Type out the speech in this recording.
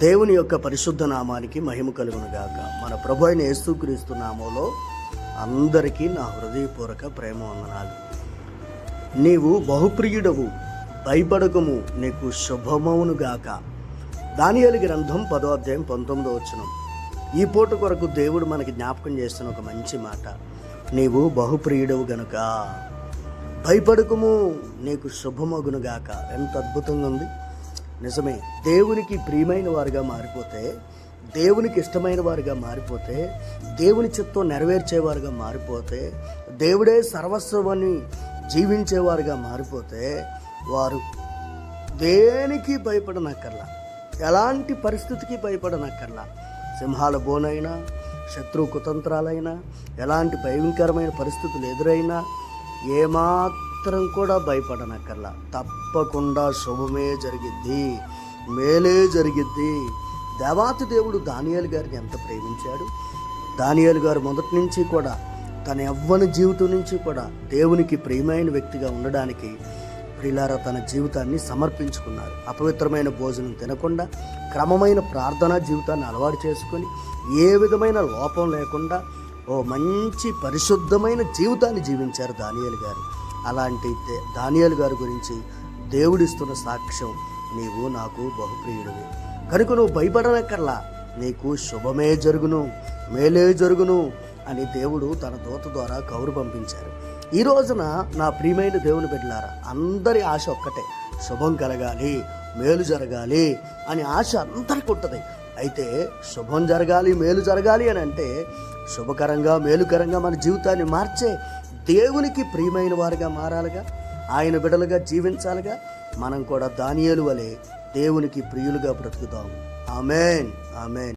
దేవుని యొక్క పరిశుద్ధ నామానికి మహిమ కలుగునుగాక. మన ప్రభు అయిన యేసుక్రీస్తు నామంలో అందరికీ నా హృదయపూర్వక ప్రేమ వందనాలు. నీవు బహుప్రియుడవు భయపడకము నీకు శుభమవునుగాక. దానియాలి గ్రంథం పదో అధ్యాయం పంతొమ్మిదో వచ్చిన ఈ పూట కొరకు దేవుడు మనకి జ్ఞాపకం చేస్తున్న ఒక మంచి మాట. నీవు బహుప్రియుడవు గనుక భయపడకము నీకు శుభమగునుగాక. ఎంత అద్భుతంగా ఉంది. నిజమే దేవునికి ప్రియమైన వారుగా మారిపోతే దేవునికి ఇష్టమైన వారుగా మారిపోతే దేవుని చిత్తం నెరవేర్చేవారుగా మారిపోతే దేవుడే సర్వస్వమని జీవించేవారుగా మారిపోతే వారు దేనికి భయపడనక్కర్లా ఎలాంటి పరిస్థితికి భయపడనక్కర్లా సింహాల బోనైనా శత్రు కుతంత్రాలైనా ఎలాంటి భయంకరమైన పరిస్థితులు ఎదురైనా ఏమాత్రం కూడా భయపడనక్కర్లా. తప్పకుండా శుభమే జరిగిద్ది మేలే జరిగిద్ది. దేవాతి దేవుడు దానియాలు గారిని ఎంత ప్రేమించాడు? దానియాలు గారు మొదటి నుంచి కూడా తన ఎవ్వని జీవితం నుంచి కూడా దేవునికి ప్రియమైన వ్యక్తిగా ఉండడానికి ప్రిలారా తన జీవితాన్ని సమర్పించుకున్నారు. అపవిత్రమైన భోజనం తినకుండా క్రమమైన ప్రార్థనా జీవితాన్ని అలవాటు చేసుకొని ఏ విధమైన లోపం లేకుండా ఓ మంచి పరిశుద్ధమైన జీవితాన్ని జీవించారు దానియాలు గారు. అలాంటి దే- దానియాలు గారి గురించి దేవుడిస్తున్న సాక్ష్యం నీవు నాకు బహుప్రియుడివి. కనుక నువ్వు భయపడనక్కర్లా. నీకు శుభమే జరుగును మేలే జరుగును అని దేవుడు తన దూత ద్వారా కౌరు పంపించారు. ఈ రోజున నా ప్రియమైన దేవుని బిడ్డలారా అందరి ఆశ ఒక్కటే. శుభం కలగాలి మేలు జరగాలి అని ఆశ అందరికి ఉంటుంది. అయితే శుభం జరగాలి మేలు జరగాలి అని అంటే శుభకరంగా మేలుకరంగా మన జీవితాన్ని మార్చే దేవునికి ప్రియమైన వారుగా మారాలిగా ఆయన బిడలుగా జీవించాలిగా మనం కూడా దానియలు వలె దేవునికి ప్రియులుగా బ్రతుకుతాం ఆమెన్. ఆమెన్.